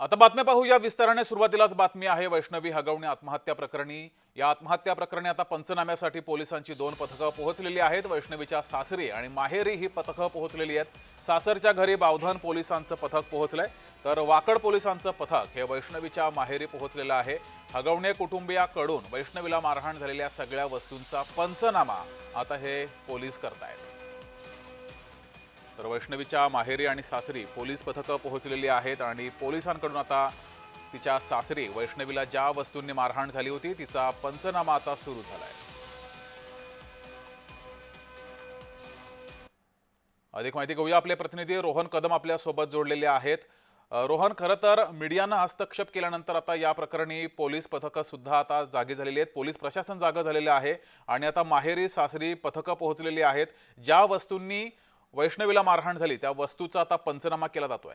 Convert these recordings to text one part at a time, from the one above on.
आता बातम्या पाहूया. विस्ताराने सुरुवातीलाच बातमी आहे. वैष्णवी हगवणे आत्महत्या प्रकरणी. या आत्महत्या प्रकरणी आता पंचनाम्यासाठी पोलिसांची दोन पथकं पोहोचलेली आहेत. वैष्णवीच्या सासरी आणि माहेरी ही पथकं पोहोचलेली आहेत. सासरच्या घरी बावधन पोलिसांचं पथक पोहोचलंय. तर वाकड पोलिसांचं पथक हे वैष्णवीच्या माहेरी पोहोचलेलं आहे. हगवणे कुटुंबियाकडून वैष्णवीला मारहाण झालेल्या सगळ्या वस्तूंचा पंचनामा आता हे पोलीस करतायत. तर वैष्णवीच्या माहेरी आणि सासरी पोलीस पथकं पोहोचलेली आहेत आणि पोलिसांकडून आता तिच्या सासरी वैष्णवीला ज्या वस्तूंनी मारहाण झाली होती तिचा पंचनामा आता सुरू झालाय. अधिक माहिती घेऊया आपले प्रतिनिधी. रोहन कदम आपल्यासोबत जोडलेले आहेत. रोहन खरं तर मीडियानं हस्तक्षेप केल्यानंतर आता या प्रकरणी पोलीस पथकं सुद्धा आता जागी झालेली आहेत. पोलीस प्रशासन जागं झालेलं आहे आणि आता माहेरी सासरी पथकं पोहोचलेली आहेत. ज्या वस्तूंनी वैष्णवीला मारहाण झाली त्या वस्तूचा आता पंचनामा केला जातोय.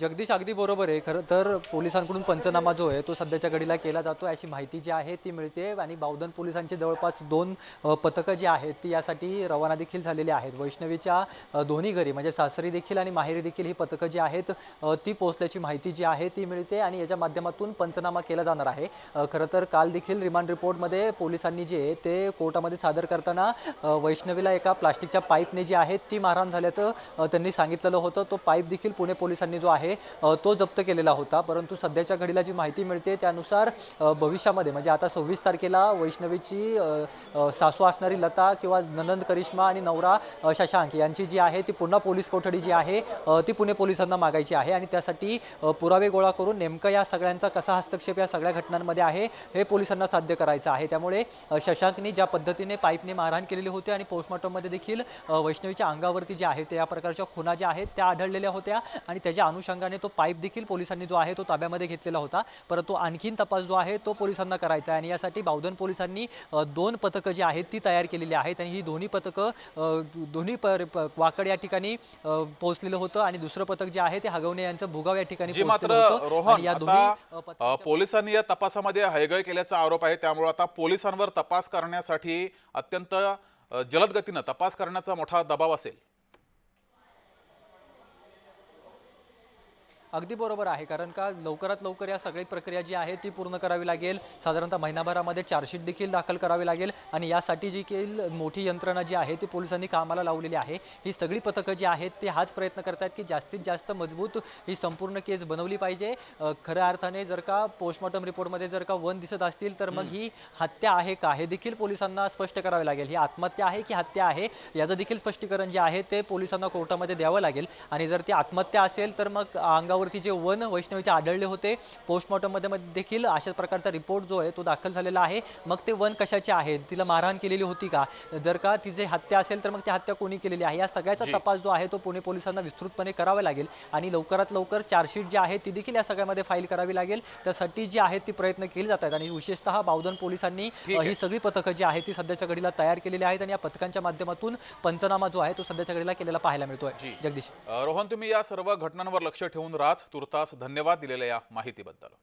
जगदीश अगदी बरोबर आहे. खरं तर पोलिसांकडून पंचनामा जो आहे तो सध्याच्या घडीला केला जातो. अशी माहिती जी आहे ती मिळते. आणि बावधन पोलिसांचे जवळपास दोन पथकं जी आहेत ती यासाठी रवाना देखील झालेली आहेत. वैष्णवीच्या दोन्ही घरी म्हणजे सासरी देखील आणि माहेरी देखील ही पथकं जी आहेत ती पोहोचल्याची माहिती जी आहे ती मिळते. आणि याच्या माध्यमातून पंचनामा केला जाणार आहे. खरं तर काल देखील रिमांड रिपोर्टमध्ये पोलिसांनी जे आहे ते कोर्टामध्ये सादर करताना वैष्णवीला एका प्लास्टिकच्या पाईपने जी आहे ती मारहाण झाल्याचं त्यांनी सांगितलेलं होतं. तो पाईप देखील पुणे पोलिसांनी जो आहे आहे. तो जप्त केलेला होता. परंतु सध्याच्या घडीला जी माहिती मिळते त्यानुसार भविष्यामध्ये म्हणजे आता सव्वीस तारखेला वैष्णवीची सासू असणारी लता किंवा ननंद करिश्मा आणि नवरा शशांक यांची जी आहे ती पुन्हा पोलीस कोठडी जी आहे ती पुणे पोलिसांना मागायची आहे आणि त्यासाठी पुरावे गोळा करून नेमकं या सगळ्यांचा कसा हस्तक्षेप या सगळ्या घटनांमध्ये आहे हे पोलिसांना साध्य करायचं आहे. त्यामुळे शशांकने शशांकनी ज्या पद्धतीने पाईपने मारहाण केलेली होती आणि पोस्टमॉर्टममध्ये देखील वैष्णवीच्या अंगावरती जे आहे त्या प्रकारच्या खुना ज्या आहेत त्या आढळलेल्या होत्या आणि त्याच्या अनुषंगाने तो पाईप देखील पोलिसांनी जो आहे तो ताब्यामध्ये घेतलेला होता. परंतु आणखीन तपास जो आहे तो पोलिसांना करायचा आहे आणि यासाठी बावधन पोलिसांनी दोन पथकं जी आहेत ती तयार केलेली आहेत आणि ही दोन्ही पथकं दोन्ही वाकड या ठिकाणी पोहोचलेलं होतं आणि दुसरं पथक जे आहे ते हगवणे यांचं भुगाव या ठिकाणी मात्र. रोहन या दोन्ही पोलिसांनी या तपासामध्ये हयगय केल्याचा आरोप आहे. त्यामुळे आता पोलिसांवर तपास करण्यासाठी अत्यंत जलद गतीनं तपास करण्याचा मोठा दबाव असेल. अगदी बरोबर आहे. कारण का लवकरात लवकर या सगळी प्रक्रिया जी आहे ती पूर्ण करावी लागेल. साधारणतः महिनाभरामध्ये चार्जशीट देखील दाखल करावी लागेल. आणि यासाठी जी काही मोठी यंत्रणा जी आहे ती पोलिसांनी कामाला लावलेली आहे. ही सगळी पथकं जी आहेत ते हाच प्रयत्न करतात की जास्तीत जास्त मजबूत ही संपूर्ण केस बनवली पाहिजे. खऱ्या अर्थाने जर का पोस्टमॉर्टम रिपोर्टमध्ये जर का वन दिसत असतील तर मग ही हत्या आहे का? हे देखील पोलिसांना स्पष्ट करावे लागेल. ही आत्महत्या आहे की हत्या आहे? याचं देखील स्पष्टीकरण जे आहे ते पोलिसांना कोर्टामध्ये द्यावं लागेल. आणि जर ती आत्महत्या असेल तर मग अंगावरती जे वन वैष्णवीचे आढळले होते पोस्टमॉर्टममध्ये मध्ये देखील अशाच प्रकारचा रिपोर्ट जो आहे तो दाखल झालेला आहे. मग ते वन कशाचे आहे? तिला मारहाण केलेली होती का? जर का तिचे हत्या असेल तर मग ती हत्या कोणी केलेली आहे? या सगळ्याचा. तपास जो आहे तो पुणे पोलिसांना विस्तृतपणे करावा लागेल आणि लवकरात लवकर चार्जशीट जी आहे ती देखील या सगळ्यामध्ये फाईल करावी लागेल. त्यासाठी जी आहे ती प्रयत्न केले जात आहेत आणि विशेषतः बावधन पोलिसांनी. ही सगळी पथकं जी आहेत ती सध्याच्या घडीला तयार केलेली आहेत आणि या पथकांच्या माध्यमातून पंचनामा जो आहे तो सध्याच्या घडीला केलेला पाहायला मिळतोय. जगदीश. रोहन तुम्ही या सर्व घटनांवर लक्ष ठेवून राज तुर्तास धन्यवाद दिलेल्या या माहितीबद्दल.